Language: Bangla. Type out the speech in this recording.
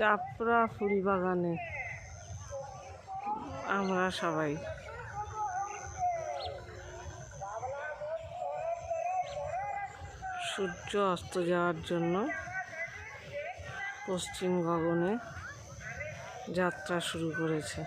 চাপড়া ফুল বাগানে আমরা সবাই। সূর্য অস্ত যাওয়ার জন্য পশ্চিম গগনে যাত্রা শুরু করেছে।